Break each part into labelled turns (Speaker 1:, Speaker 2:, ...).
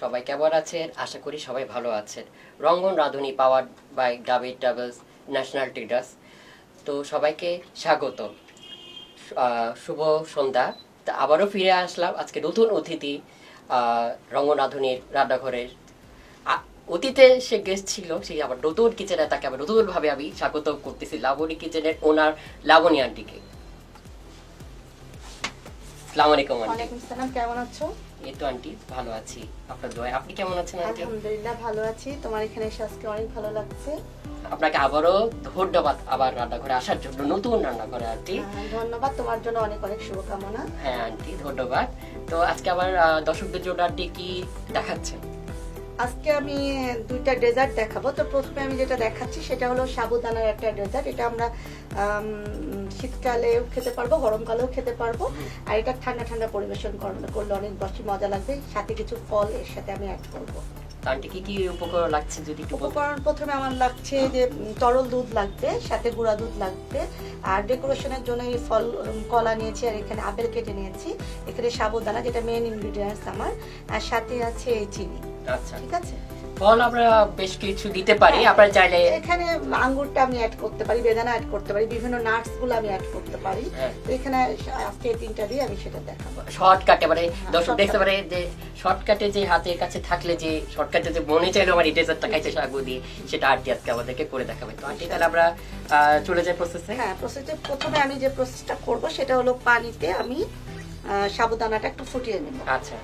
Speaker 1: সবাই কেমন আছেন? আশা করি সবাই ভালো আছেন। রঙ্গন রাঁধুনি পাওয়ার বাই ডাবিট ডাবলস ন্যাশনাল ট্রেডার্স তো সবাইকে স্বাগত শুভ সন্ধ্যা। তা আবারও ফিরে আসলাম। আজকে নতুন অতিথি রঙ্গনাধুনির রান্নাঘরের। অতীতে সে গেস্ট ছিল, সেই আবার নতুন কিচেনে তাকে আবার নতুনভাবে আমি স্বাগত করতেছি, লাবণী কিচেনের ওনার লাবণী আন্টিকে
Speaker 2: কেমন আছো?
Speaker 1: এই তো আন্টি ভালো আছি। আপনার দোয়ায়। আপনি কেমন আছেন আন্টি?
Speaker 2: আলহামদুলিল্লাহ ভালো আছি। তোমার এখানে এসে আজকে অনেক ভালো লাগছে।
Speaker 1: আপনাকে আবারও ধন্যবাদ আবার রান্নাঘরে আসার জন্য নতুন রান্নাঘরে আন্টি।
Speaker 2: আহ, ধন্যবাদ। তোমার জন্য অনেক অনেক শুভকামনা।
Speaker 1: হ্যাঁ আন্টি ধন্যবাদ। তো আজকে আবার দর্শকদের জন্য আন্টি কি দেখাচ্ছেন?
Speaker 2: আজকে আমি দুইটা ডেজার্ট দেখাবো। তো প্রথমে আমি যেটা দেখাচ্ছি সেটা হলো সাবুদানার একটা ডেজার্ট এটা আমরা শীতকালেও খেতে পারব গরমকালেও খেতে পারব। আর এটা ঠান্ডা ঠান্ডা পরিবেশন করলে অনেক বেশি মজা লাগবে। সাথে কিছু ফল এর সাথে আমি অ্যাড করব।
Speaker 1: তো আন্টি কি কি উপকরণ লাগছে যদি একটু
Speaker 2: উপকরণ প্রথমে আমার লাগছে যে তরল দুধ লাগবে সাথে গুঁড়া দুধ লাগবে। আর ডেকোরেশনের জন্য এই ফল কলা নিয়েছি আর এখানে আপেল কেটে নিয়েছি। এখানে সাবুদানা যেটা মেন ইনগ্রিডিয়েন্টস আমার। আর সাথে আছে এই চিনি।
Speaker 1: আচ্ছা।
Speaker 2: ঠিক আছে?
Speaker 1: ফল আমরা বেশ কিছু দিতে পারি আপনারা চাইলে
Speaker 2: এখানে আঙ্গুরটা আমি অ্যাড করতে পারি বেদানা অ্যাড করতে পারি বিভিন্ন নাটসগুলো আমি অ্যাড করতে পারি।
Speaker 1: হ্যাঁ।
Speaker 2: তো এখানে আজকে তিনটা দিয়ে আমি সেটা দেখাবো।
Speaker 1: শর্টকাটে মানে দর্শক দেখতে পারে যে শর্টকাটে যে হাতের কাছে থাকলে যে শর্টকাটে যে মনে চাইলো আমার এই ডেজার্টটা খাইতে সাগু দিয়ে সেটা আন্টি আজকে আমাদেরকে করে দেখাবে তো আন্টি তাহলে আমরা চলে যাই প্রসেসে
Speaker 2: হ্যাঁ প্রসেসে প্রথমে আমি যে প্রসেসটা করব সেটা হলো পানিতে আমি সাবুদানাটা একটু ফুটিয়ে নেব।
Speaker 1: আচ্ছা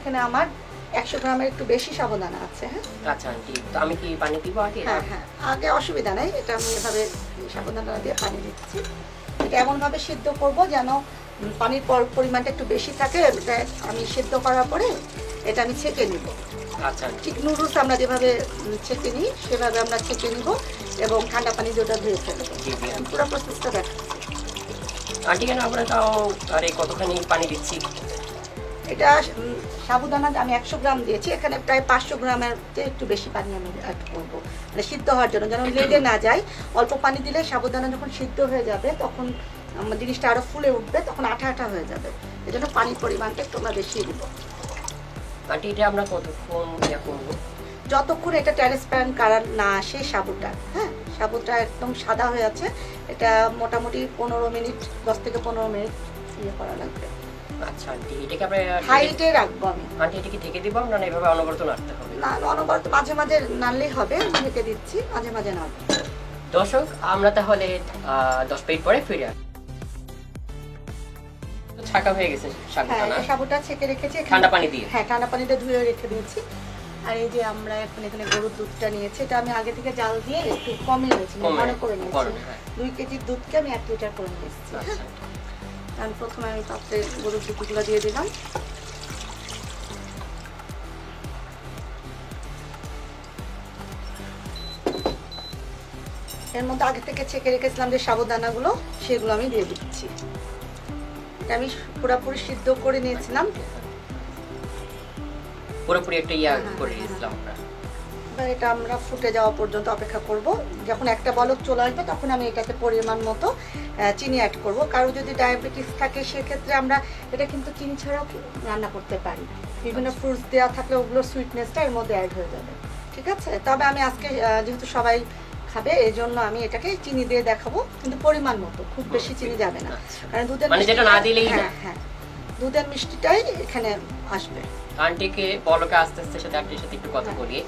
Speaker 2: এখানে আমার একশো গ্রামের একটু বেশি সাবুদানা আছে হ্যাঁ?
Speaker 1: আচ্ছা আন্টি তো আমি কি পানি দিব আগে
Speaker 2: হ্যাঁ হ্যাঁ আগে অসুবিধা নেই এটা আমি এভাবে সাবুদানা দিয়ে পানি দিচ্ছি। এটা এমনভাবে সিদ্ধ করব যেন পানির পর- পরিমাণটা একটু বেশি থাকে এটা আমি সিদ্ধ করার পরে এটা আমি ছেঁকে নিব।
Speaker 1: আচ্ছা
Speaker 2: ঠিক নুডলস আমরা যেভাবে ছেঁকে নিই সেভাবে আমরা ছেঁকে নিব এবং ঠান্ডা পানি দিয়ে ওটা ধুয়ে ফেলব। পুরো প্রসেসটা দেখ
Speaker 1: আন্টি কেন আমরা তাও আরে কতখানি পানি দিচ্ছি?
Speaker 2: এটা সাবুদানা আমি একশো গ্রাম দিয়েছি এখানে প্রায় পাঁচশো গ্রামের চেয়ে একটু বেশি পানি আমি অ্যাড করব। মানে সিদ্ধ হওয়ার জন্য যেন লেগে না যায়। অল্প পানি দিলে সাবুদানা যখন সিদ্ধ হয়ে যাবে তখন আমার জিনিসটা আরও ফুলে উঠবে তখন আঠা আঠা হয়ে যাবে। এই জন্য পানির পরিমাণটা একটু আমরা বেশি দিব।
Speaker 1: এটা আমরা কতক্ষণ ইয়া করব?
Speaker 2: যতক্ষণ এটা ট্রান্সপারেন্ট কালার না আসে সাবুটা হ্যাঁ? সাবুটা একদম সাদা হয়ে আছে। এটা মোটামুটি পনেরো মিনিট দশ থেকে পনেরো মিনিট ইয়ে করা লাগবে।
Speaker 1: আচ্ছা আন্টি এটাকে আমরা
Speaker 2: হাইটে রাখব আমি।
Speaker 1: আন্টি এটা ঢেকে দিব না না এভাবে অনবরত নাড়তে হবে?
Speaker 2: না অনবরত মাঝে মাঝে নাড়লেই হবে ঢেকে দিচ্ছি মাঝে মাঝে নাড়বো।
Speaker 1: দর্শক আমরা তাহলে দশ মিনিট পরে ফিরে আসব ছাকা হয়ে গেছে
Speaker 2: হ্যাঁ
Speaker 1: না?
Speaker 2: সাবুটা ছেঁকে রেখেছি
Speaker 1: ঠান্ডা পানি দিয়ে?
Speaker 2: হ্যাঁ ঠান্ডা পানিতে ধুয়ে রেখে দিয়েছি। আর এই যে আমরা এখন এখানে গরুর দুধটা নিয়েছি এটা আমি আগে থেকে জাল দিয়ে একটু কমে নিয়েছি মনে করে নিয়েছি।
Speaker 1: হ্যাঁ।
Speaker 2: দুই কেজির দুধকে আমি এক লিটার করে নিয়েছি কারণ প্রথমে আমি পাত্রে গরুর দুধগুলো দিয়ে দিলাম। এর মধ্যে আগে থেকে ছেঁকে রেখেছিলাম যে সাবুদানাগুলো সেগুলো আমি দিয়ে দিচ্ছি। আমি পুরোপুরি সিদ্ধ করে নিয়েছিলাম।
Speaker 1: পুরোপুরি একটা ইয়া
Speaker 2: হ্যাঁ,
Speaker 1: করে
Speaker 2: হ্যাঁ,
Speaker 1: দিয়েছিলাম আমরা।
Speaker 2: এটা আমরা ফুটে যাওয়া পর্যন্ত অপেক্ষা করব। যখন একটা বলক চলে আসবে তখন আমি এটাতে পরিমাণ মতো চিনি অ্যাড করব। কারও যদি ডায়াবেটিস থাকে সেক্ষেত্রে আমরা এটা কিন্তু চিনি ছাড়াও রান্না করতে পারি। বিভিন্ন ফ্রুটস দেওয়া থাকলে ওগুলোর সুইটনেসটা এর মধ্যে অ্যাড হয়ে যাবে। ঠিক আছে? তবে আমি আজকে যেহেতু সবাই খাবে এই জন্য আমি এটাকে চিনি দিয়ে দেখাবো। কিন্তু পরিমাণ মতো খুব বেশি চিনি যাবে না।
Speaker 1: আচ্ছা।
Speaker 2: কারণ দুধের
Speaker 1: মানে।
Speaker 2: হ্যাঁ হ্যাঁ। দুধের মিষ্টিটাই এখানে আসবে।
Speaker 1: আন্টিকে বলকে আস্তে আস্তে সাথে আন্টির সাথে একটু কথা বলি।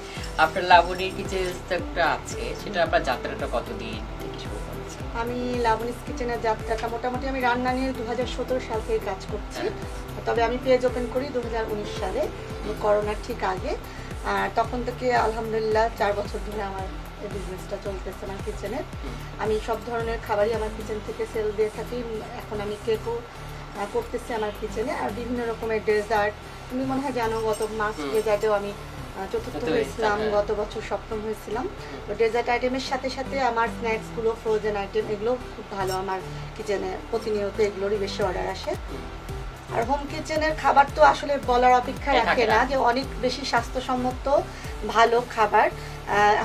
Speaker 1: আপনার লাবণীর স্টেপটা আছে সেটা আপনার যাত্রাটা কতদিন থেকে শুরু করেছে
Speaker 2: আমি লাবণীস কিচেনের যাত্রাটা মোটামুটি আমি রান্না নিয়ে দু হাজার সতেরো সাল থেকে কাজ করছি। তবে আমি পেজ ওপেন করি দু হাজার উনিশ সালে করোনার ঠিক আগে। আর তখন থেকে আলহামদুলিল্লাহ চার বছর ধরে আমার এই বিজনেসটা চলতেছে আমার কিচেনের আমি সব ধরনের খাবারই আমার কিচেন থেকে সেল দিয়ে থাকি। এখন আমি কেকও করতেছি আমার কিচেনে। আর বিভিন্ন রকমের ডেজার্ট তুমি মনে হয় জানো গত মাস। ডেজার্টেও আমি চতুর্থ হয়েছিলাম
Speaker 1: হয়েছিলাম,
Speaker 2: গত বছর সপ্তম হয়েছিলাম। তো ডেজার্ট আইটেমের সাথে সাথে আমার স্ন্যাক্সগুলো ফ্রোজেন আইটেম এগুলো খুব ভালো। আমার কিচেনে প্রতিনিয়ত এগুলোরই বেশি অর্ডার আসে। আর হোম কিচেনের খাবার তো আসলে বলার অপেক্ষা রাখে না
Speaker 1: না।
Speaker 2: যে অনেক বেশি স্বাস্থ্যসম্মত ভালো খাবার।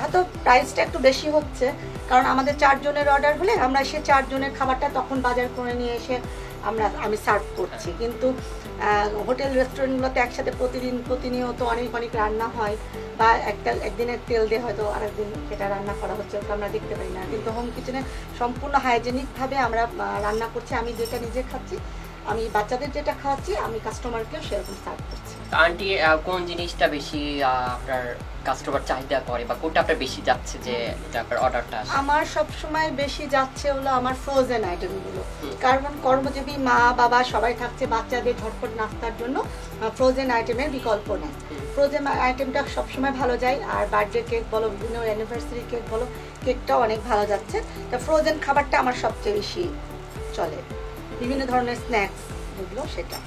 Speaker 2: হয়তো প্রাইসটা একটু বেশি হচ্ছে কারণ আমাদের চারজনের অর্ডার হলে আমরা সে চারজনের খাবারটা তখন বাজার করে নিয়ে এসে আমরা আমি সার্ভ করছি। কিন্তু হোটেল রেস্টুরেন্টগুলোতে একসাথে প্রতিদিন, প্রতিনিয়ত অনেক অনেক রান্না হয়। বা একটা, একদিনের তেল দিয়ে হয়তো আরেকদিন সেটা রান্না করা হচ্ছে, ওটা আমরা দেখতে পাই না। কিন্তু হোম কিচেনে সম্পূর্ণ হাইজেনিকভাবে আমরা রান্না করছি। আমি যেটা নিজে খাচ্ছি আমি বাচ্চাদের যেটা খাওয়াচ্ছি আমি কাস্টমারকেও সেরকম সার্ভ করছি।
Speaker 1: আন্টি কোন জিনিসটা বেশি আপনার কাস্টমার চাহিদা করে বা কোনটা আপনার বেশি যাচ্ছে যে এটা আপনার অর্ডারটা
Speaker 2: আমার সব সময় বেশি যাচ্ছে হলো আমার ফ্রোজেন আইটেমগুলো কারণ কর্মজীবী মা বাবা সবাই থাকছে বাচ্চাদের ঝটপট নাস্তার জন্য ফ্রোজেন আইটেমের বিকল্প নেই। ফ্রোজেন আইটেমটা সবসময় ভালো যায় আর বার্থডে কেক বলো বিভিন্ন অ্যানিভার্সারি কেক বলো কেকটাও অনেক ভালো যাচ্ছে। তা ফ্রোজেন খাবারটা আমার সবচেয়ে বেশি চলে। বিভিন্ন ধরনের স্ন্যাক্স এগুলো সেটা।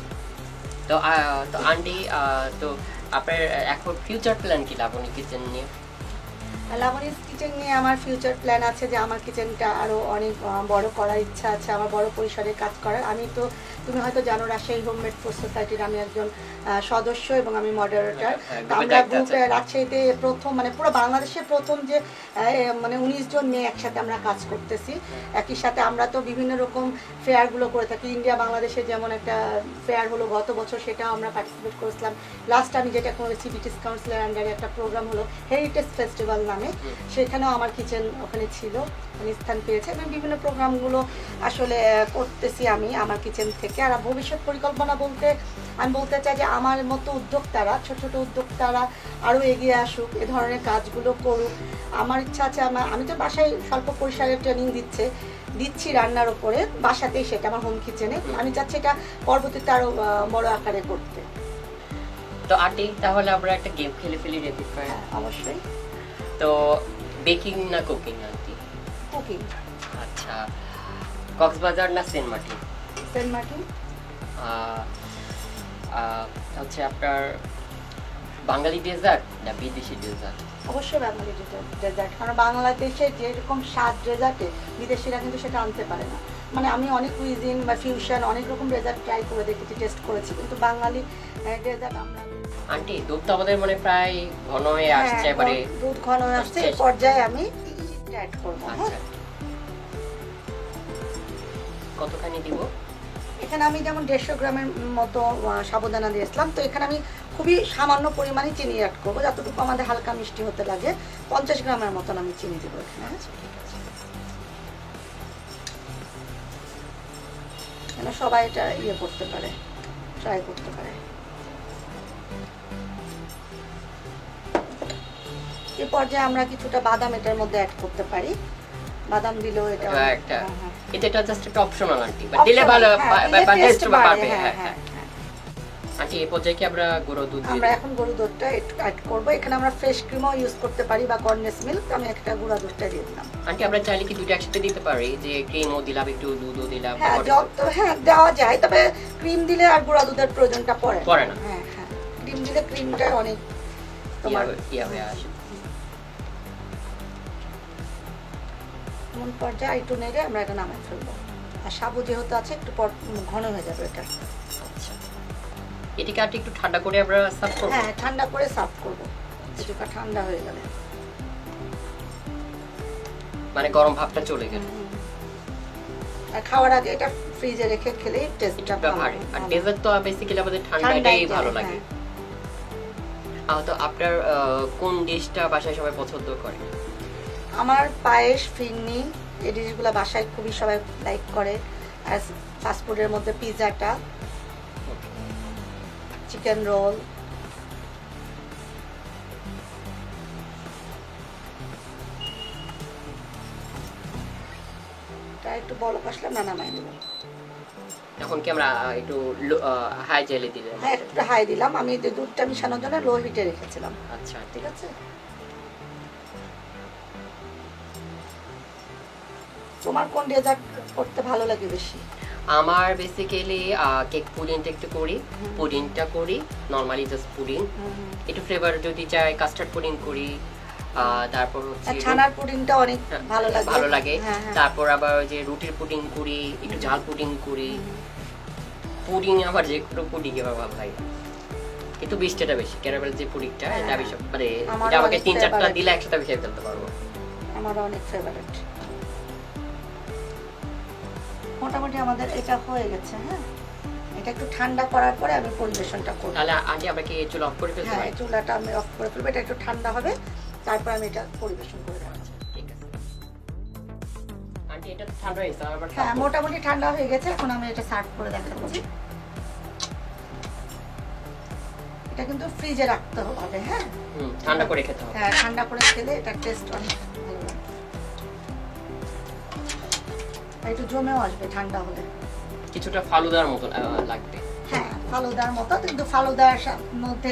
Speaker 1: তো তো আন্টি তো আপনার এখন ফিউচার প্ল্যান কি লাবণী কিচেন নিয়ে?
Speaker 2: লাবণীস কিচেন নিয়ে আমার ফিউচার প্ল্যান আছে যে আমার কিচেনটা আরও অনেক বড় করার ইচ্ছা আছে আমার বড় পরিসরে কাজ করার। আমি তো তুমি হয়তো জানো রাজশাহী হোমমেড ফুড সোসাইটির আমি একজন সদস্য এবং আমি মডারেটর
Speaker 1: হ্যাঁ, গ্রুপে
Speaker 2: আমরা গ্রুপে রাজশাহীতে প্রথম মানে পুরো বাংলাদেশে প্রথম যে মানে উনিশ জন মেয়ে একসাথে আমরা কাজ করতেছি। একই সাথে আমরা তো বিভিন্ন রকম ফেয়ারগুলো করে থাকি। ইন্ডিয়া বাংলাদেশে যেমন একটা ফেয়ার হলো গত বছর সেটাও আমরা পার্টিসিপেট করেছিলাম। লাস্ট আমি যেটা করেছি ব্রিটিশ কাউন্সিলের আন্ডারে একটা প্রোগ্রাম হলো হেরিটেজ ফেস্টিভ্যাল নামে।
Speaker 1: হুম।
Speaker 2: সেখানেও আমার কিচেন ওখানে ছিল মানে স্থান পেয়েছে এবং বিভিন্ন প্রোগ্রামগুলো আসলে করতেছি আমি আমার কিচেন থেকে। আর ভবিষ্যৎ পরিকল্পনা বলতে আমি বলতে চাই যে আমার মতো উদ্যোক্তারা ছোট ছোট উদ্যোক্তারা আরও এগিয়ে আসুক এ ধরনের কাজগুলো করুক। আমার ইচ্ছা আছে আমার আমি তো বাসায় স্বল্প পরিসরে ট্রেনিং দিচ্ছে দিচ্ছি রান্নার ওপরে বাসাতেই সেটা আমার হোম কিচেনে আমি চাচ্ছি এটা পরবর্তীতে আরও বড় আকারে করতে।
Speaker 1: তো আন্টি তাহলে আমরা একটা গেম খেলে ফেলি রেপিড ফায়ার
Speaker 2: হ্যাঁ অবশ্যই।
Speaker 1: তো বেকিং না কুকিং আন্টি?
Speaker 2: কুকিং।
Speaker 1: আচ্ছা কক্সবাজার না সেন্ট মার্টিন?
Speaker 2: Saint Martin.
Speaker 1: হচ্ছে আপনার বাঙালি ডেজার্ট না বিদেশি ডেজার্ট?
Speaker 2: অবশ্যই বাঙালি ডেজার্ট কারণ বাংলাদেশে যেরকম স্বাদ ডেজার্টে বিদেশিরা কিন্তু সেটা আনতে পারে না। মানে আমি অনেক কুইজিন বা ফিউশন অনেক রকম ডেজার্ট ট্রাই করে দেখেছি টেস্ট করেছি। কিন্তু বাঙালি ডেজার্ট আমরা
Speaker 1: আন্টি দুধ তো আমাদের মানে প্রায় ঘন হয়ে
Speaker 2: হ্যাঁ,
Speaker 1: আসছে এবারে।
Speaker 2: দুধ ঘন হয়ে আসছে এই পর্যায়ে আমি অ্যাড করব হ্যাঁ?
Speaker 1: আচ্ছা। কতখানি দিব?
Speaker 2: এখানে আমি যেমন দেড়শো গ্রামের মতো সাবুদানা দিয়েছিলাম তো এখানে আমি খুবই সামান্য পরিমাণে চিনি অ্যাড করব যতটুকু আমাদের হালকা মিষ্টি হতে লাগে পঞ্চাশ গ্রামের মতন আমি চিনি দেবো এখানে হ্যাঁ?
Speaker 1: আচ্ছা
Speaker 2: সবাই এটা ইয়ে করতে পারে ট্রাই করতে পারে। এই পর্যায়ে আমরা কিছুটা বাদাম এটার মধ্যে অ্যাড করতে পারি। বাদাম দিলেও এটা
Speaker 1: একটা
Speaker 2: হ্যাঁ, হ্যাঁ।
Speaker 1: এটা এটা জাস্ট একটা অপশনাল আন্টি। বাট দিলে ভালো
Speaker 2: হ্যাঁ,
Speaker 1: বা- টেস্ট পাবে
Speaker 2: হ্যাঁ,
Speaker 1: হ্যাঁ। আন্টি এই পর্যায়ে কি আমরা গুঁড়ো দুধ
Speaker 2: আমরা এখন গরু দুধটা অ্যাড করব। এখানে আমরা ফ্রেশ ক্রিমও ইউজ করতে পারি বা কর্নেস মিল্ক আমি একটা গুঁড়া দুধটা দিয়ে দিলাম।
Speaker 1: আন্টি আমরা চাইলে কি দুটো একসাথে দিতে পারি? যে ক্রিমও দিলাম একটু দুধও দিলাম
Speaker 2: হ্যাঁ যত হ্যাঁ দেওয়া যায় তবে ক্রিম দিলে আর গুঁড়া দুধের প্রয়োজনটা পড়ে।
Speaker 1: পড়ে না।
Speaker 2: হ্যাঁ হ্যাঁ। ক্রিম দিলে ক্রিমটা অনেক তোমার
Speaker 1: ইয়া হয়ে আসে।
Speaker 2: এমন পর্যায়ে একটু নেড়ে আমরা এটা নামাই ফেলব। আর সাবু যেহেতু আছে একটু পর ঘন হয়ে যাবে এটা।
Speaker 1: আচ্ছা। এটাকে আর একটু ঠান্ডা করে আমরা সার্ভ করব?
Speaker 2: হ্যাঁ ঠান্ডা করে সার্ভ করব। কিছুটা ঠান্ডা হয়ে গেলে।
Speaker 1: মানে গরম ভাবটা চলে গেল।
Speaker 2: আর খাওয়ার আগে এটা ফ্রিজে রেখে খেলেই টেস্টটা
Speaker 1: ভারী আর ডেজার্ট তো বেসিক্যালি আমাদের ঠান্ডাটাই ভালো লাগে। আহ, তো আপনার কোন ডিশটা বাসায় সবাই পছন্দ করে?
Speaker 2: আমার পায়েস ফিরনি এই ডিশগুলো বাসায় খুবই সবাই লাইক করে। আর ফাস্টফুডের মধ্যে পিৎজাটা চিকেন রোল একটু বড় আসলে আমরা নামাই দেবো
Speaker 1: এখন কি আমরা একটু হাই জেলে দিলে
Speaker 2: হ্যাঁ একটু হাই দিলাম। আমি দুধটা মিশানোর জন্য লো হিটে রেখেছিলাম।
Speaker 1: আচ্ছা
Speaker 2: ঠিক আছে? তোমার কোন ডেজার্ট করতে ভালো লাগে বেশি?
Speaker 1: আমার বেসিক্যালি কেক পুডিংটা একটু করি। পুডিংটা করি নর্মালি জাস্ট পুডিং একটু ফ্লেভার যদি চাই কাস্টার্ড পুডিং করি তারপর হচ্ছে
Speaker 2: ছানার পুডিংটা অনেক
Speaker 1: হ্যাঁ,
Speaker 2: ভালো লাগে।
Speaker 1: ভালো লাগে।
Speaker 2: হ্যাঁ, হ্যাঁ।
Speaker 1: তারপর আবার যে রুটির পুডিং করি একটু ঝাল পুডিং করি। পুডিং আমার যে কোনো পুডিং এবার ভালো লাগে কিন্তু বেশি ক্যারামেল যে পুডিংটা। এটা বেশি মানে এটা আমাকে তিন চারটা দিলে একসাথে আমি খেয়ে ফেলতে পারব।
Speaker 2: আমার অনেক ফেভারিট মোটামুটি আমাদের এটা হয়ে গেছে হ্যাঁ? এটা একটু ঠান্ডা করার পরে আমি পরিবেশনটা করব।
Speaker 1: তাহলে আন্টি আমরা কি চুল অফ করে ফেলতে
Speaker 2: হ্যাঁ চুলাটা আমি অফ করে ফেলব এটা একটু ঠান্ডা হবে তারপর আমি এটা পরিবেশন করে দেবো
Speaker 1: ঠিক আছে। আন্টি এটা তো ঠান্ডা হয়েছে আবার
Speaker 2: হ্যাঁ মোটামুটি ঠান্ডা হয়ে গেছে এখন আমি এটা সার্ভ করে দেখাচ্ছি। এটা কিন্তু ফ্রিজে রাখতে হবে হ্যাঁ?
Speaker 1: ঠান্ডা করে খেতে হবে।
Speaker 2: হ্যাঁ ঠান্ডা করে খেলে এটা টেস্ট অনেক একটু জমেও আসবে ঠান্ডা হলে।
Speaker 1: কিছুটা ফালুদার মতো লাগবে।
Speaker 2: হ্যাঁ ফালুদার মতো কিন্তু ফালুদার মধ্যে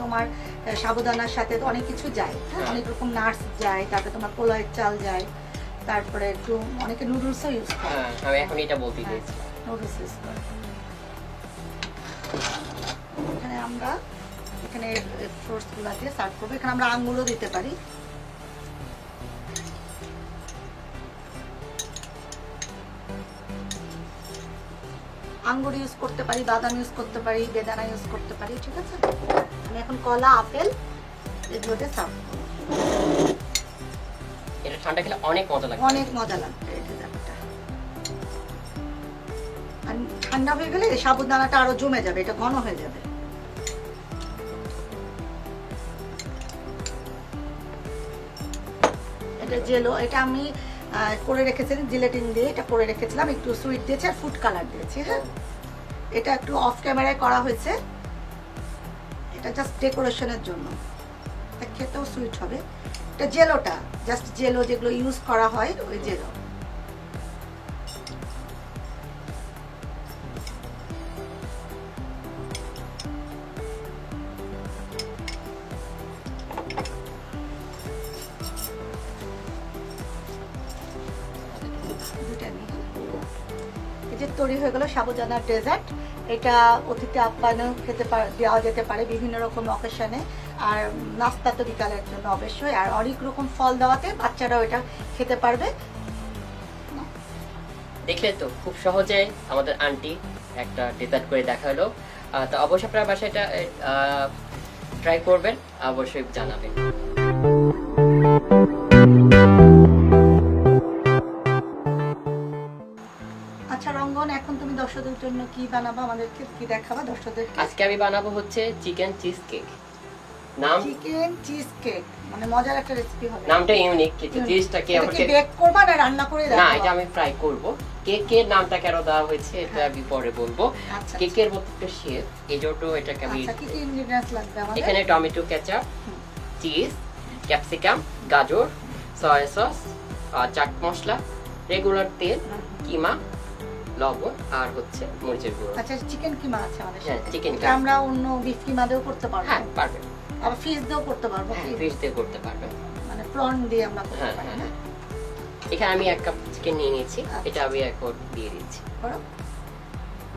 Speaker 2: তোমার আহ, সাবুদানার সাথে তো অনেক কিছু যায়। হ্যাঁ
Speaker 1: হ্যাঁ।
Speaker 2: অনেক রকম নাটস যায় তারপরে তোমার পোলাইয়ের চাল যায় তারপরে একটু অনেকে নুডলসও ইউজ করে।
Speaker 1: হ্যাঁ আমি এখন এটা বলতে চাইছি
Speaker 2: নুডলস ইউজ করে। এখানে আমরা এখানে ফ্রুটসগুলা দিয়ে সার্ভ করব। এখানে আমরা আঙ্গুরও দিতে পারি। আঙ্গুর ইউজ করতে পারি বাদাম ইউজ করতে পারি বেদানা ইউজ করতে পারি ঠিক আছে? আমি এখন কলা আপেল এগুলো দিয়ে সার্ভ করব।
Speaker 1: এটা ঠান্ডা খেলে অনেক মজা
Speaker 2: অনেক মজা লাগবে ঠান্ডা হয়ে গেলে সাবুদানাটা আরও জমে যাবে এটা ঘন হয়ে যাবে। এটা জেলো এটা আমি করে রেখেছিলাম জিলেটিন দিয়ে এটা করে রেখেছিলাম একটু সুইট দিয়েছি আর ফুড কালার দিয়েছি হ্যাঁ? এটা একটু অফ ক্যামেরায় করা হয়েছে। এটা জাস্ট ডেকোরেশনের জন্য। খেতেও সুইট হবে। এটা জেলোটা জাস্ট জেলো যেগুলো ইউজ করা হয়, ওই জেলো। হয়ে গেল সাবুদানার ডেজার্ট। এটা অতিথি আপ্যায়নেও খেতে দেওয়া যেতে পারে বিভিন্ন রকম অকেশনে আর নাস্তা তো বিকালের জন্য অবশ্যই। আর অনেক রকম ফল দেওয়াতে বাচ্চারাও এটা খেতে পারবে।
Speaker 1: দেখলে তো খুব সহজে আমাদের আন্টি একটা ডেজার্ট করে দেখাল আহ, তো অবশ্যই আপনার বাসায় এটা ট্রাই করবেন অবশ্যই জানাবেন।
Speaker 2: দর্শকদের জন্য কি বানাবো আমাদেরকে কি দেখাবা দর্শকদেরকে?
Speaker 1: আজকে আমি বানাবো হচ্ছে চিকেন চিজ কেক নাম?
Speaker 2: চিকেন চিজ কেক মানে মজার একটা রেসিপি হবে।
Speaker 1: নামটা ইউনিক কিন্তু চিজটাকে
Speaker 2: কি
Speaker 1: আমাকে
Speaker 2: বেক করবা না রান্না করে
Speaker 1: না এটা আমি ফ্রাই করব। কেকের নামটা কেন দেওয়া হয়েছে এটা আমি পরে বলব।
Speaker 2: আচ্ছা।
Speaker 1: কেকের মতো একটা শেপ এই জন্য এটাকে আমি
Speaker 2: আচ্ছা কি কি ইনগ্রেডিয়েন্টস লাগবে আমাদের?
Speaker 1: এখানে টমেটো কেচাপ চিজ ক্যাপসিকাম গাজর soya sauce chaat masala regular তেল। কিমা লবণ আর হচ্ছে মরিচের গুঁড়ো।
Speaker 2: আচ্ছা চিকেন কিমা আছে আমাদের
Speaker 1: হ্যাঁ, কিমা।
Speaker 2: আমরা অন্য বিফ কিমা দিয়েও করতে পারব।
Speaker 1: হ্যাঁ পারবেন
Speaker 2: আবার ফিশ দিয়েও করতে পারব
Speaker 1: হ্যাঁ ফিশ দিয়ে করতে পারবেন
Speaker 2: মানে প্রন দিয়ে আমরা করতে
Speaker 1: হ্যাঁ,
Speaker 2: পারি
Speaker 1: হ্যাঁ,
Speaker 2: না?
Speaker 1: এখানে আমি এক কাপ চিকেন নিয়ে নিয়েছি।
Speaker 2: আচ্ছা।
Speaker 1: এটা আমি এখন দিয়ে দিচ্ছি।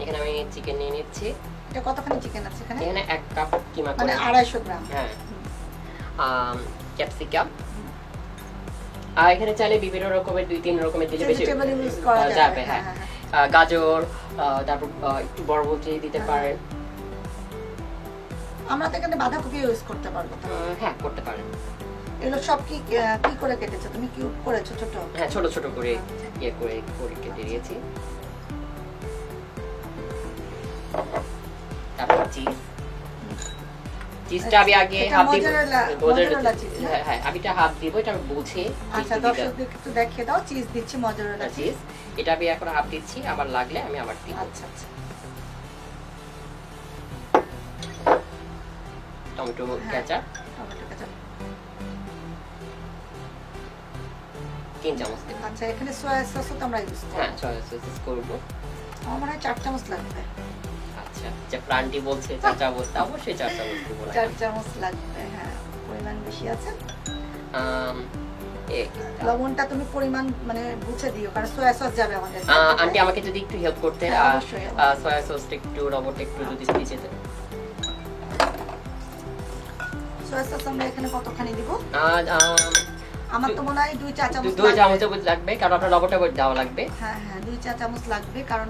Speaker 1: এখানে আমি চিকেন নিয়ে নিচ্ছি।
Speaker 2: এটা কতখানি চিকেন আছে এখানে?
Speaker 1: এখানে এক কাপ কিমা
Speaker 2: মানে আড়াইশো গ্রাম।
Speaker 1: হ্যাঁ। ক্যাপসিকাম আর এখানে চাইলে বিভিন্ন রকমের দুই তিন রকমের দিলে বেশি
Speaker 2: করা যাবে হ্যাঁ।
Speaker 1: হ্যাঁ
Speaker 2: হ্যাঁ।
Speaker 1: গাজর তারপর একটু বরবটি দিতে পারে।
Speaker 2: আমরা তো এখানে বাঁধাকপি ইউজ করতে পারব।
Speaker 1: হ্যাঁ করতে পারেন।
Speaker 2: এগুলো সব কি কি করে কেটেছো? তুমি কি করেছ ছোট?
Speaker 1: হ্যাঁ ছোট ছোট করে
Speaker 2: আচ্ছা।
Speaker 1: ইয়ে করে করে কেটে দিয়েছি তারপর চিজ চিজটা আমি আগে হাত দিব? হ্যাঁ হ্যাঁ আমি এটা হাত দিব এটা আমি বুঝে
Speaker 2: আচ্ছা দর্শকদের একটু দেখিয়ে দাও চিজ দিচ্ছি মজুরেলা চিজ
Speaker 1: চিজ এটা আমি এখন হাত দিচ্ছি আবার লাগলে আমি আবার দিব।
Speaker 2: আচ্ছা আচ্ছা।
Speaker 1: টমেটো
Speaker 2: হ্যাঁ।
Speaker 1: কেচাপ
Speaker 2: টমেটো কেচাপ
Speaker 1: তিন চামচ দেব।
Speaker 2: আচ্ছা এখানে সোয়া সসও তো আমরা ইউজ
Speaker 1: হ্যাঁ সয়া সস করব।
Speaker 2: আমার হয় চার চামচ লাগবে।
Speaker 1: আচ্ছা যে প্রাণটি বলছে চামচ অবশ্যই চার চামচ দেবো
Speaker 2: চার চামচ লাগবে হ্যাঁ পরিমাণ বেশি আছে। লবণটা তুমি পরিমাণ মানে বুঝে দিও কারণ সোয়া সস যাবে আমাদের।
Speaker 1: আন্টি আমাকে যদি একটু হেল্প করতে
Speaker 2: হ্যাঁ,
Speaker 1: সয়া সসটা একটু লবণটা একটু যদি দিয়ে
Speaker 2: সোয়া সস আমরা এখানে কতখানি দিব? আমার তো মনে হয় দুই চা চামচ
Speaker 1: দুই। চামচ লাগবে কারণ আপনার লবণটা দেওয়া লাগবে।
Speaker 2: হ্যাঁ হ্যাঁ দুই চা চামচ লাগবে কারণ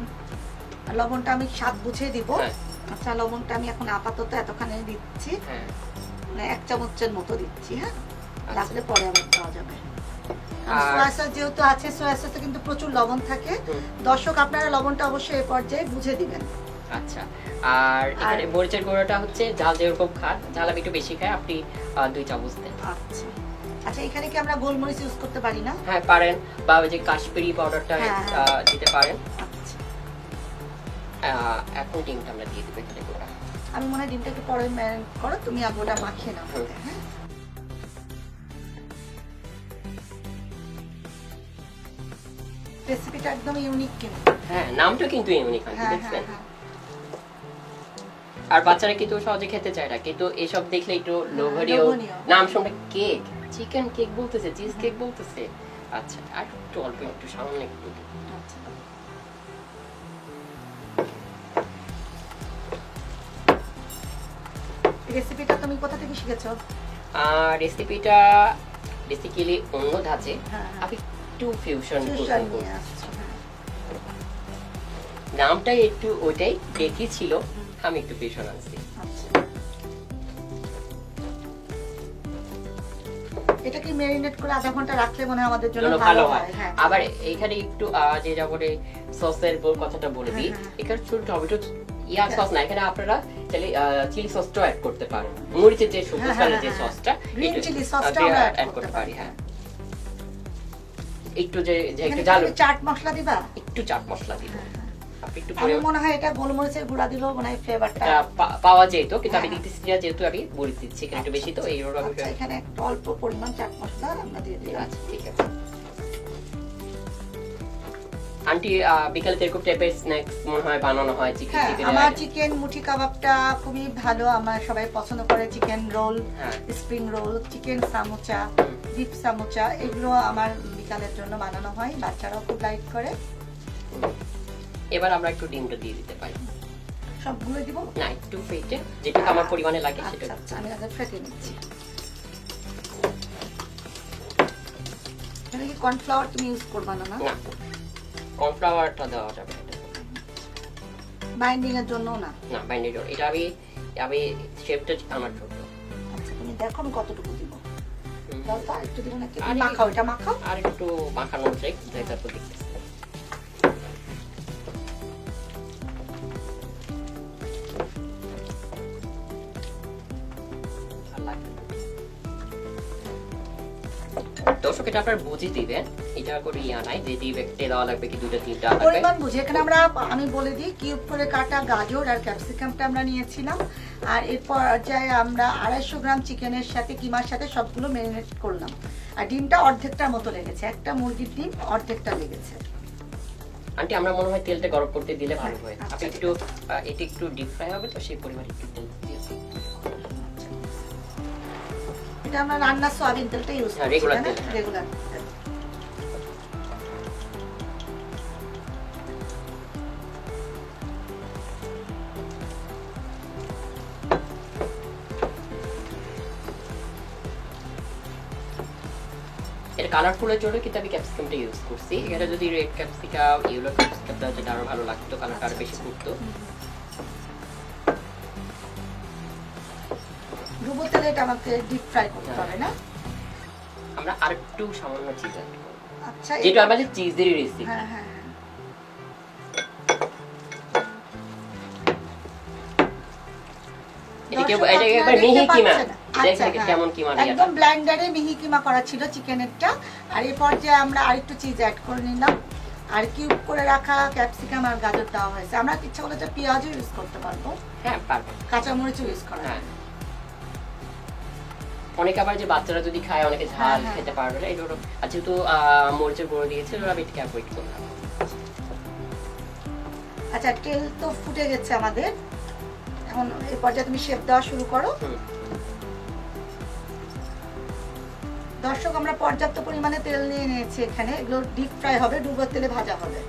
Speaker 2: লবণটা আমি স্বাদ বুঝে দিব।
Speaker 1: হ্যাঁ।
Speaker 2: আচ্ছা লবণটা আমি এখন আপাতত এতখানে দিচ্ছি।
Speaker 1: হ্যাঁ।
Speaker 2: মানে এক চামচের মতো দিচ্ছি হ্যাঁ?
Speaker 1: আচ্ছা।
Speaker 2: লাগলে পরে আবার দেওয়া যাবে। সোয়া সস যেহেতু আছে সোয়া সসে কিন্তু প্রচুর লবণ থাকে। দর্শক আপনারা লবণটা অবশ্যই পর্যায়ে বুঝে দিবেন।
Speaker 1: আচ্ছা। আর এখানে মরিচের গুঁড়োটা হচ্ছে ঝাল যেরকম খান ঝাল আমি একটু বেশি খাই আপনি দুই চামচ দেন।
Speaker 2: আচ্ছা। আচ্ছা এখানে কি আমরা গোলমরিচ ইউজ করতে পারি না?
Speaker 1: হ্যাঁ পারেন। বা ওই যে কাশ্মীরি পাউডারটা
Speaker 2: হ্যাঁ।
Speaker 1: দিতে পারেন।
Speaker 2: আচ্ছা
Speaker 1: এখন ডিমটা আমরা দিয়ে দেবো এখানে গোটা
Speaker 2: আমি মনে হয় ডিমটা একটু পরে ম্যারিনেট করো তুমি আগুটা মাখিয়ে নাও হ্যাঁ? রেসিপিটা একদম ইউনিক কিন্তু।
Speaker 1: হ্যাঁ নামটা কিন্তু ইউনিক
Speaker 2: হ্যাঁ হ্যাঁ
Speaker 1: দেখছেন?
Speaker 2: হ্যাঁ
Speaker 1: আর বাচ্চারা কিন্তু সহজে খেতে চায় না কিন্তু এসব দেখলে একটু লোভনীয়। নাম শুনলে কেক চিকেন কেক বলতেছে চিজ কেক বলতেছে। আচ্ছা আর একটু অল্প একটু সামান্য একটু।
Speaker 2: আচ্ছা। রেসিপিটা তুমি কোথা থেকে শিখেছো
Speaker 1: রেসিপিটা বেসিক্যালি অন্য ধাঁচে
Speaker 2: হ্যাঁ, হ্যাঁ।
Speaker 1: আমি একটু ফিউশন
Speaker 2: হ্যাঁ।
Speaker 1: নামটাই একটু ওইটাই দেখি ছিল আমি একটু ফিউশন আনছি
Speaker 2: আচ্ছা। এটা কি ম্যারিনেট করে আধা ঘণ্টা রাখলে মনে হয় আমাদের জন্য ভালো হয়
Speaker 1: আবার এইখানে একটু যে যাবরে সসের কথাটা বলে দিই। এখানে ছোট টমেটো ইয়া। সস না এখানে আপনারা চাইলে চিলি সসটাও অ্যাড করতে পারেন মরিচের যে সবুজ
Speaker 2: হ্যাঁ,
Speaker 1: কালার
Speaker 2: হ্যাঁ,
Speaker 1: যে
Speaker 2: হ্যাঁ।
Speaker 1: সসটা
Speaker 2: গ্রিন চিলি সসটা আমরা অ্যাড করতে পারি
Speaker 1: হ্যাঁ।
Speaker 2: হ্যাঁ।
Speaker 1: একটু যে যে একটু জাল
Speaker 2: চাট মশলা দিবা?
Speaker 1: একটু চাট মশলা দিব।
Speaker 2: হ্যাঁ, হ্যাঁ।
Speaker 1: একটু পরে
Speaker 2: মনে হয় এটা গোলমরিচের গুঁড়া দিলেও মনে হয় ফ্লেভারটা
Speaker 1: পাওয়া যেত কিন্তু আমি
Speaker 2: হ্যাঁ।
Speaker 1: দিতেছি না যেহেতু আমি মরিচ দিচ্ছি একটু বেশি তো এই জন্য আমি
Speaker 2: আচ্ছা এখানে অল্প পরিমাণ চাট মশলা আমরা দিয়ে দিলাম।
Speaker 1: আচ্ছা ঠিক আছে। আন্টি বিকালে তো এরকম টাইপের স্ন্যাক্স মনে হয় বানানো হয় চিকেন
Speaker 2: হ্যাঁ
Speaker 1: চিকেন
Speaker 2: আমার চিকেন মুঠি কাবাবটা খুবই ভালো আমার সবাই পছন্দ করে chicken roll spring roll chicken samosa dip samosa এগুলো আমার বিকালের জন্য বানানো হয় বাচ্চারাও খুব লাইক করে।
Speaker 1: এবার আমরা একটু ডিমটা দিয়ে দিতে পারি।
Speaker 2: সবগুলো দিব?
Speaker 1: না একটু ফেটে যেটুকু আমার পরিমাণে লাগে সেটা
Speaker 2: আচ্ছা আচ্ছা আমি আগে ফেটে নিচ্ছি। এখানে কি কর্নফ্লাওয়ার তুমি ইউজ করবা না? না।
Speaker 1: কর্নফ্লাওয়ারটা দেওয়া যাবে।
Speaker 2: বাইন্ডিং এর জন্য না?
Speaker 1: না বাইন্ডেড এটা আমি আমি শেপটা আমার ছোট
Speaker 2: আচ্ছা তুমি দেখো আমি কতটুকু দিব। দাও তো আরেকটু দিব নাকি?
Speaker 1: আর
Speaker 2: মাখাও এটা মাখাও।
Speaker 1: আর একটু মাখানো চাই তারপর দেখতেছি এটা আপনার বুঝে দিবেন। এটা করে ইয়া নাই যে ডিম একটা দেওয়া লাগবে কি দুটো তিনটা লাগবে।
Speaker 2: পরিমাণ বুঝে। এখানে আমরা আমি বলে দিই কিউব করে কাটা গাজর আর ক্যাপসিকামটা আমরা নিয়েছিলাম। আর এর পর্যায়ে আমরা আড়াইশো গ্রাম চিকেনের সাথে কিমার সাথে সবগুলো ম্যারিনেট করলাম। আর ডিমটা অর্ধেকটার মতো লেগেছে। একটা মুরগির ডিম অর্ধেকটা লেগেছে।
Speaker 1: আন্টি আমরা মনে হয় তেলটা গরম করতে দিলে ভালো হয়।
Speaker 2: আচ্ছা,
Speaker 1: আপনি একটু এটা একটু ডিপ ফ্রাই হবে তো সেই পরিমাণে একটু তেল
Speaker 2: এটা আমরা রান্নার সয়াবিন তেলটা ইউজ
Speaker 1: হ্যাঁ,
Speaker 2: করছি
Speaker 1: তেল।
Speaker 2: রেগুলার
Speaker 1: কালারফুলের জন্য কিন্তু আমি ক্যাপসিকামটা ইউজ করছি। এটা যদি রেড ক্যাপসিকাম ইয়েলো ক্যাপসিকাম দেওয়া যেটা আরও ভালো লাগতো কালারটা আরও বেশি ফুটতো।
Speaker 2: ডুবো তেলে এটা আমাকে ডিপ ফ্রাই করতে হবে না?
Speaker 1: আমরা আরেকটু সামান্য চিজ অ্যাড করব।
Speaker 2: আচ্ছা
Speaker 1: যেটা আমাদের চিজের রেসিপি
Speaker 2: হ্যাঁ হ্যাঁ হ্যাঁ।
Speaker 1: একবার মিহি কিমা?
Speaker 2: আচ্ছা,
Speaker 1: দেখেন। কেমন কিমা
Speaker 2: একদম ব্লাইন্ডারে মিহি কিমা করা ছিল চিকেনেরটা। আর এই পর্যায়ে আমরা আরেকটু চিজ অ্যাড করে নিলাম। আর কিউব করে রাখা ক্যাপসিকাম আর গাজর দেওয়া হয়েছে। আমরা ইচ্ছা করলে পেঁয়াজও ইউজ করতে পারব।
Speaker 1: হ্যাঁ পারবে।
Speaker 2: কাঁচামরিচও ইউজ করা
Speaker 1: হ্যাঁ। অনেকে আবার যে বাচ্চারা যদি খায় অনেকে ঝাল
Speaker 2: হ্যাঁ, হ্যাঁ।
Speaker 1: খেতে পারবে না। জন্য আর যেহেতু মরিচের গুঁড়ো দিয়েছে ওরা এটাকে অ্যাভয়েড করলাম
Speaker 2: আচ্ছা তেল তো ফুটে গেছে আমাদের। এখন এই পর্যায়ে তুমি শেপ দেওয়া শুরু করো। দর্শক আমরা পর্যাপ্ত পরিমাণে তেল নিয়ে নিয়েছি এখানে। এগুলো ডিপ ফ্রাই হবে ডুবোর তেলে ভাজা হবে।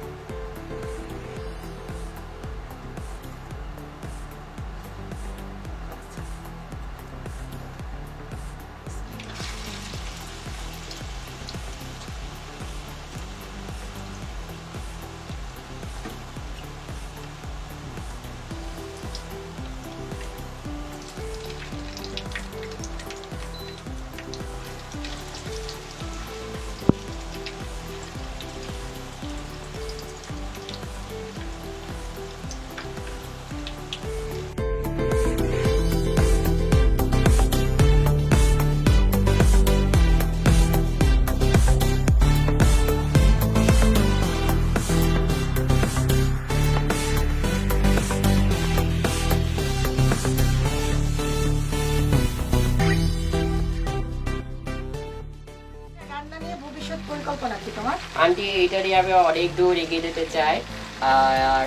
Speaker 1: এটা নিয়ে আমি অনেক দূর এগিয়ে যেতে চাই।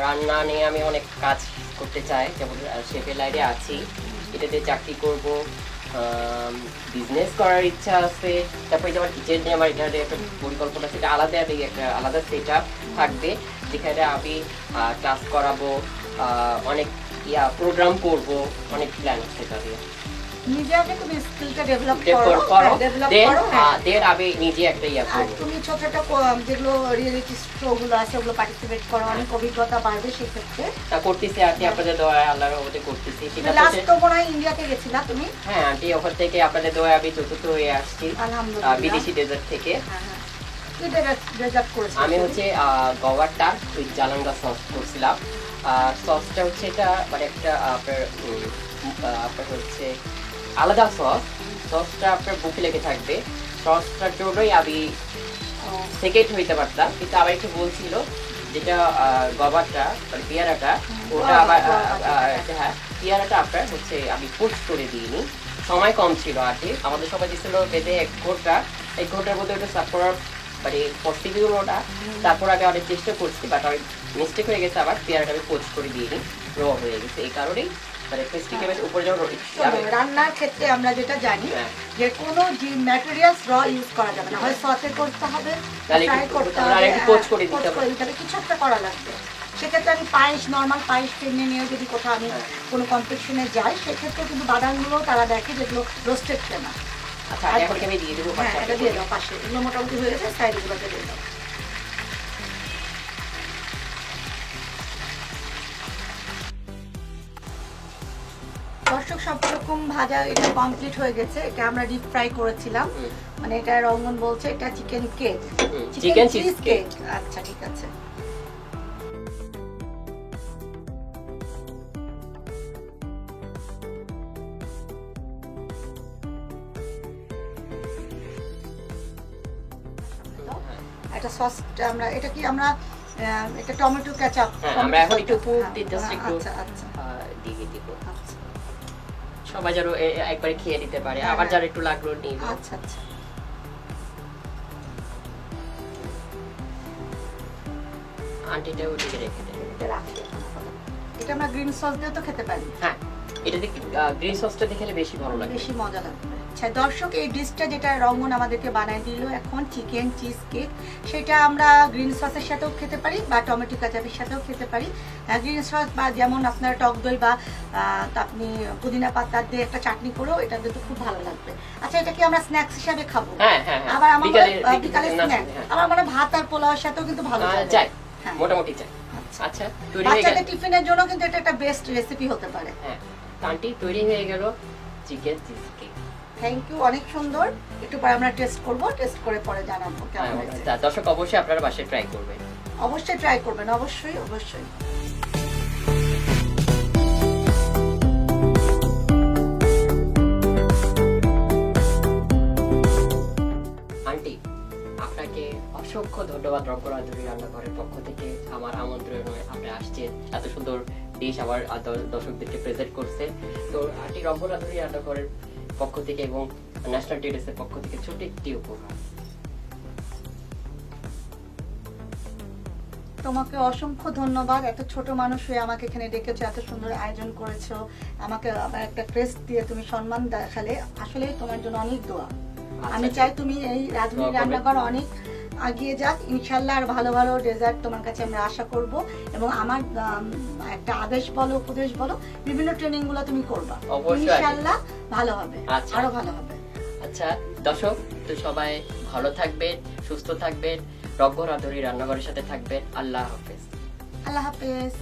Speaker 1: রান্না নিয়ে আমি অনেক কাজ করতে চাই। যেমন শেফের লাইনে আছি। এটাতে চাকরি করব। বিজনেস করার ইচ্ছা আছে। তারপরে যেমন কিচেন নিয়ে আমার এখানে একটা পরিকল্পনা সেটা আলাদা আমি একটা আলাদা সেট থাকবে। যেখানে আমি ক্লাস করাবো। অনেক, ইয়া প্রোগ্রাম করব। অনেক প্ল্যান আছে দিয়ে
Speaker 2: নিজে আগে তুমি স্কিলটা ডেভেলপ করো
Speaker 1: করো
Speaker 2: ডেভেলপ
Speaker 1: then,
Speaker 2: করো হ্যাঁ।
Speaker 1: then আমি নিজে একটা ইয়া
Speaker 2: আর তুমি ছোট ছোট যেগুলো রিয়েলিটি শো গুলো আছে ওগুলো পার্টিসিপেট করো অনেক অভিজ্ঞতা বাড়বে সেক্ষেত্রে।
Speaker 1: তা করতেছি আন্টি আপনাদের দোয়া আল্লাহর রহমতে করতেছি। সেটা
Speaker 2: লাস্ট
Speaker 1: হচ্ছে
Speaker 2: তো মনে হয় ইন্ডিয়াতে গেছিলা তুমি?
Speaker 1: হ্যাঁ আন্টি ওখান থেকে আপনাদের দোয়া আমি চতুর্থ হয়ে আসছি
Speaker 2: আলহামদুলিল্লাহ।
Speaker 1: বিদেশি ডেজার্ট থেকে।
Speaker 2: হ্যাঁ, হ্যাঁ। কি ডেজার্ট করেছ
Speaker 1: আমি হচ্ছে জালাঙ্গা সস করছিলাম। সসটা হচ্ছে এটা মানে একটা আপনার আপনার হচ্ছে আলাদা সস সসটা আপনার বুকে লেগে থাকবে। সসটার জন্যই আমি সেকেন্ড হইতে পারতাম কিন্তু আবার একটু বলছিল যেটা গবারটা মানে পেয়ারাটা ওটা আবার আহ, হ্যাঁ পেয়ারাটা আপনার হচ্ছে আমি পোস্ট করে দিইনি সময় কম ছিল আর কি। আমাদের সবাই দিচ্ছিল বেঁধে এক ঘণ্টা এক ঘণ্টার মধ্যে ওটা সার্ভ করার মানে পসিবল ওটা। তারপর আমি অনেক চেষ্টা করছি বাট আমি মিস্টেক হয়ে গেছে আবার পেয়ারাটা আমি পোস্ট করে দিইনি র হয়ে গেছে এই কারণেই মানে ফেস্টিভ্যালের উপরে যখন
Speaker 2: রান্নার ক্ষেত্রে আমরা যেটা জানি
Speaker 1: হ্যাঁ।
Speaker 2: যে কোনো যে ম্যাটেরিয়ালস র ইউজ করা যাবে না। হয় সসে করতে হবে ফ্রাই করতে হবে
Speaker 1: করে
Speaker 2: হ্যাঁ,
Speaker 1: দিতে হবে।
Speaker 2: কিছু একটা করা লাগবে। সেক্ষেত্রে আমি পায়েস নর্মাল পায়েস কিনে নিয়ে যদি কোথাও আমি
Speaker 1: হ্যাঁ।
Speaker 2: কোনো কম্পিটিশনে যাই সেক্ষেত্রে কিন্তু বাদামগুলো তারা দেখে যেগুলো রোস্টেড কেনা।
Speaker 1: আচ্ছা এখন আমি দিয়ে দেবো
Speaker 2: হ্যাঁ
Speaker 1: পাশে।
Speaker 2: এটা দিয়ে দাও পাশে। এগুলো মোটামুটি হয়ে গেছে সাইডগুলোতে দিয়ে দাও। দর্শক সব রকম ভাজা এটা কমপ্লিট হয়ে গেছে। এটা আমরা ডিপ ফ্রাই করেছিলাম। মানে এটা রঙ্গন বলছে এটা chicken cake chicken cheese cake আচ্ছা ঠিক আছে। এটা সসটা আমরা এটা কি আমরা এটা টমেটো কেচাপ
Speaker 1: হ্যাঁ, আমরা এখন একটু পুর দিই, just
Speaker 2: আচ্ছা আচ্ছা।
Speaker 1: সবাই যেন একবারে খেয়ে নিতে পারে।
Speaker 2: হ্যাঁ,
Speaker 1: আবার
Speaker 2: হ্যাঁ।
Speaker 1: যারা একটু লাগল নিব
Speaker 2: আচ্ছা আচ্ছা।
Speaker 1: আন্টিটা ওদিকে রেখে দেন
Speaker 2: এটা রাখি। এটা আমরা গ্রিন সস দিয়ে তো খেতে পারি।
Speaker 1: হ্যাঁ এটা গ্রিন সসটা দেখলে বেশি ভালো লাগে।
Speaker 2: বেশি মজা লাগবে। আচ্ছা দর্শক এই ডিশটা যেটা রঙ্গন আমাদেরকে বানাই দিল এখন চিকেন চিজ কেক সেটা আমরা গ্রিন সসের সাথেও খেতে পারি বা টমেটো কাচাপের সাথেও খেতে পারি। গ্রিন সস বা যেমন আপনার টক দই বা আপনি পুদিনা পাতা দিয়ে একটা চাটনি করেও এটা কিন্তু খুব ভালো লাগবে। আচ্ছা এটা কি আমরা স্ন্যাক্স হিসাবে খাব?
Speaker 1: হ্যাঁ হ্যাঁ হ্যাঁ।
Speaker 2: আবার আমার
Speaker 1: বিকালে
Speaker 2: মনে হয়, আহ, বিকালে
Speaker 1: না,
Speaker 2: স্ন্যাক
Speaker 1: হ্যাঁ।
Speaker 2: আমার মানে ভাত আর পোলাওয়ের সাথেও কিন্তু ভালো হ্যাঁ।
Speaker 1: মোটামুটি যাই।
Speaker 2: আচ্ছা।
Speaker 1: আচ্ছা হয়ে
Speaker 2: বাচ্চাদের টিফিনের জন্য কিন্তু এটা একটা বেস্ট রেসিপি হতে পারে।
Speaker 1: হ্যাঁ আন্টি তৈরি হয়ে গেল chicken cheese cake
Speaker 2: thank you অনেক সুন্দর। একটু পরে আমরা টেস্ট করব টেস্ট করে পরে জানাব কেমন হয়েছে।
Speaker 1: হ্যাঁ, দর্শক অবশ্যই আপনারা বাসায় ট্রাই করবেন।
Speaker 2: অবশ্যই ট্রাই করবেন অবশ্যই অবশ্যই।
Speaker 1: আন্টি আপনাকে অসংখ্য ধন্যবাদ রঙ্গরাজুরি রান্নাঘরের পক্ষ থেকে। আমার আমন্ত্রণে আপনি আসছেন। এত সুন্দর ডিশ আমার দর্শকদেরকে প্রেজেন্ট করছেন। তো আন্টি রঙ্গরাজুরি রান্নাঘরের পক্ষ থেকে এবং ন্যাশনাল টেডিসের পক্ষ থেকে ছোট একটি উপহার।
Speaker 2: তোমাকে অসংখ্য ধন্যবাদ। এত ছোট মানুষ হয়ে আমাকে এখানে ডেকেছো এত সুন্দর আয়োজন করেছ। আমাকে আবার একটা ক্রেস্ট দিয়ে তুমি সম্মান দেখালে। আসলে তোমার জন্য অনেক দোয়া। আমি
Speaker 1: আচ্ছা,
Speaker 2: চাই তুমি এই রাজনীতি রান্নাঘর অনেক আগিয়ে যাক। ইনশাল্লাহ আর ভালো ভালো রেজাল্ট তোমার কাছে আমরা আশা করব এবং আমার একটা আদেশ বলো উপদেশ বলো বিভিন্ন ট্রেনিংগুলো তুমি করবা। ইনশাল্লাহ ভালো হবে
Speaker 1: আচ্ছা।
Speaker 2: আরও ভালো হবে।
Speaker 1: আচ্ছা দর্শক তো সবাই ভালো থাকবেন সুস্থ থাকবেন রঙ্গরাধুরি রান্নাঘরের সাথে থাকবেন। আল্লাহ হাফেজ।
Speaker 2: আল্লাহ হাফেজ।